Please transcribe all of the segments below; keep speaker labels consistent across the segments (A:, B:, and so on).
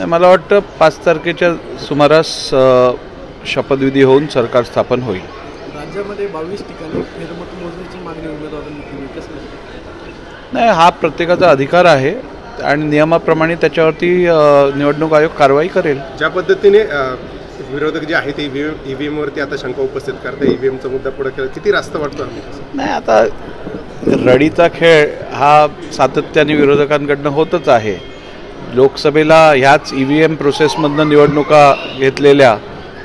A: नाही, मला वाटतं पाच तारखेच्या सुमारास शपथविधी होऊन सरकार स्थापन होईल.
B: राज्यामध्ये बावीस ठिकाणी फेरमत मोजणीची मागणी उमेदवारांनी केली कसं नाही?
A: हा प्रत्येकाचा अधिकार आहे आणि नियमाप्रमाणे त्याच्यावरती निवडणूक आयोग कारवाई करेल.
C: ज्या पद्धतीने विरोधक जे आहेत ते ईव्हीएम ईव्हीएमवरती आता शंका उपस्थित करतात ईव्हीएमचा मुद्दा पुढे केला किती रास्त वाटतो
A: नाही आता रडीचा खेळ हा सातत्याने विरोधकांकडनं होतच आहे. लोकसभेला ह्याच ई व्ही एम प्रोसेसमधनं निवडणुका घेतलेल्या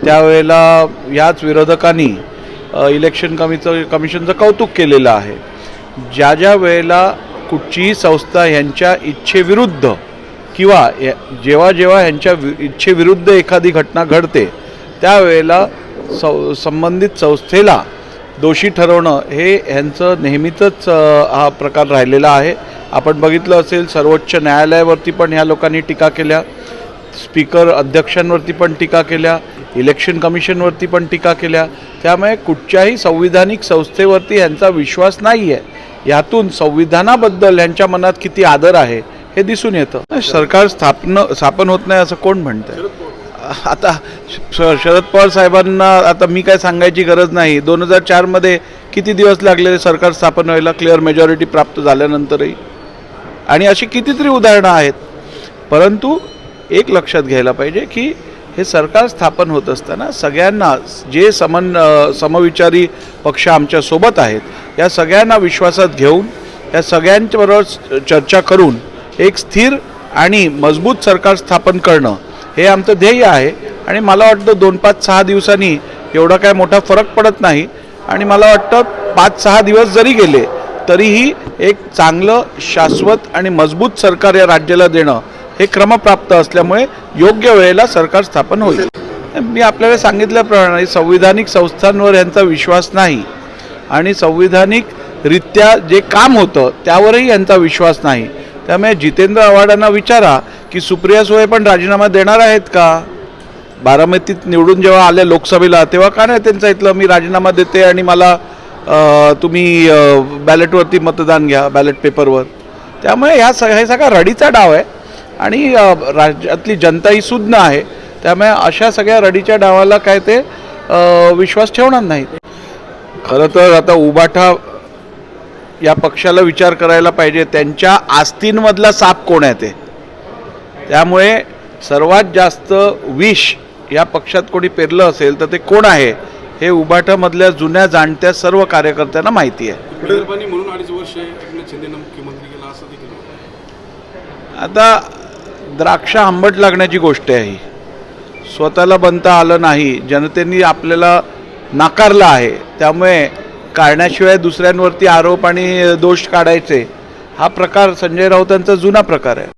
A: त्यावेळेला ह्याच विरोधकांनी इलेक्शन कमीचं कमिशनचं कौतुक केलेलं आहे. ज्या ज्या वेळेला कुठचीही संस्था ह्यांच्या इच्छेविरुद्ध किंवा या- जेव्हा जेव्हा ह्यांच्या वि इच्छेविरुद्ध एखादी घटना घडते त्यावेळेला सं संबंधित संस्थेला दोषी ठरवणं हे ह्यांचं नेहमीचंच हा प्रकार राहिलेला आहे. आपण बघितलं असेल सर्वोच्च न्यायालयावरती पण ह्या लोकांनी टीका केल्या. स्पीकर अध्यक्षांवरती पण टीका केल्या. इलेक्शन कमिशनवरती पण टीका केल्या. त्यामुळे कुठच्याही संविधानिक संस्थेवरती यांचा विश्वास नाही आहे यातून संविधानाबद्दल यांच्या मनात किती आदर आहे हे दिसून येतं. सरकार स्थापन स्थापन होत नाही असं कोण म्हणतं आता श- शरद पवार साहेबांना आता मी काय सांगायची गरज नाही. दोन हजार चारमध्ये किती दिवस लागले सरकार स्थापन व्हायला? क्लिअर मेजॉरिटी प्राप्त झाल्यानंतरही. आणि अशी कितीतरी उदाहरणं आहेत. परंतु एक लक्षात घ्यायला पाहिजे की हे सरकार स्थापन होत असताना सगळ्यांना जे समन समविचारी पक्ष आमच्यासोबत आहेत या सगळ्यांना विश्वासात घेऊन या सगळ्यांच्याबरोबर चर्चा करून एक स्थिर आणि मजबूत सरकार स्थापन करणं हे आमचं ध्येय आहे. आणि मला वाटतं दोन पाच सहा दिवसांनी एवढा काय मोठा फरक पडत नाही. आणि मला वाटतं पाच सहा दिवस जरी गेले तरीही एक चांगलं शाश्वत आणि मजबूत सरकार या राज्याला देणं हे क्रमप्राप्त असल्यामुळे योग्य वेळेला सरकार स्थापन होईल. मी आपल्याला सांगितल्याप्रमाणे संविधानिक संस्थांवर यांचा विश्वास नाही आणि संविधानिकरित्या जे काम होतं त्यावरही यांचा विश्वास नाही. त्यामुळे जितेंद्र आव्हाडांना विचारा की सुप्रिया सुळे पण राजीनामा देणार आहेत का? बारामतीत निवडून जेव्हा आल्या लोकसभेला तेव्हा का नाही त्यांचा इथलं मी राजीनामा देते आणि मला तुम्ही बॅलेटवरती मतदान घ्या बॅलेट पेपरवर त्यामुळे ह्या स हे सगळा रडीचा डाव आहे. आणि राज्यातली जनता ही सुज्ञ आहे. त्यामुळे अशा सगळ्या रडीच्या डावाला काय ते विश्वास ठेवणार नाही खरं तर आता उबाठा या पक्षाला विचार करायला पाहिजे. त्यांच्या आस्तींमधला साप कोण आहे ते? त्यामुळे सर्वात जास्त विष या पक्षात कोणी पेरलं असेल तर ते कोण आहे? हे उबाठामधल्या जुन्या जाणत्या सर्व कार्यकर्त्यांना माहिती आहे. आता द्राक्ष आंबट लागण्याची गोष्ट आहे ही. स्वतःला बनता आलं नाही जनतेने आपल्याला नाकारलं आहे. त्यामुळे काढण्याशिवाय दुसऱ्यांवरती आरोप आणि दोष काढायचे हा प्रकार संजय राऊतांचा जुना प्रकार आहे.